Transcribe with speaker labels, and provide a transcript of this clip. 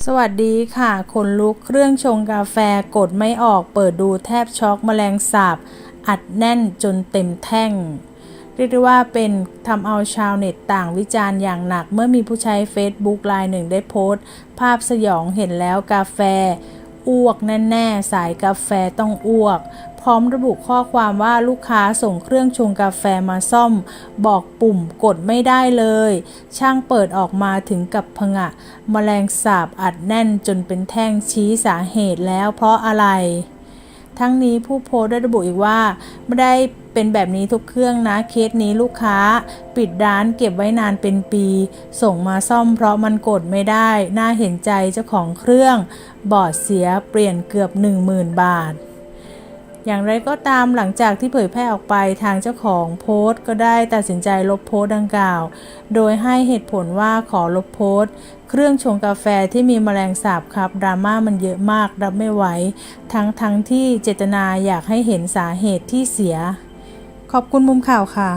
Speaker 1: สวัสดีค่ะคนลุกเครื่องชงกาแฟกดไม่ออกเปิดดูแทบช็อกแมลงสาบ อัดแน่นจนเต็มแท่ง เรียกได้ว่าเป็นทำเอาชาวเน็ตต่างวิจารณ์อย่างหนัก เมื่อมีผู้ใช้ Facebook รายหนึ่งได้โพสต์ ภาพสยองเห็นแล้วกาแฟ อ้วกแน่ๆ สายกาแฟต้องอ้วก พร้อมระบุข้อความว่าลูกค้าส่งเครื่องชงกาแฟมาซ่อม บอกปุ่มกดไม่ได้เลย ช่างเปิดออกมาถึงกับผงะแมลงสาบอัดแน่นจนเป็นแท่งชี้สาเหตุแล้วเพราะอะไร ทั้งนี้ผู้โพสต์ได้ระบุอีกว่า ไม่ได้เป็นแบบนี้ทุกเครื่องนะเคสนี้ลูกค้า ปิดร้านเก็บไว้นานเป็นปี ส่งมาซ่อมเพราะมันกดไม่ได้ น่าเห็นใจเจ้าของเครื่อง บอดเสียเปลี่ยนเกือบ 10,000 บาท อย่างไรก็ตามหลังจากที่เผยแพร่ออกไปทางเจ้าของโพสต์ ก็ได้ตัดสินใจลบโพสต์ดังกล่าว โดยให้เหตุผลว่าขอลบโพสต์ เครื่องชงกาแฟที่มีแมลงสาบครับดราม่ามันเยอะมากรับไม่ไหว ทั้งทั้งที่เจตนาอยากให้เห็นสาเหตุที่เสีย ขอบคุณมุมข่าวค่ะ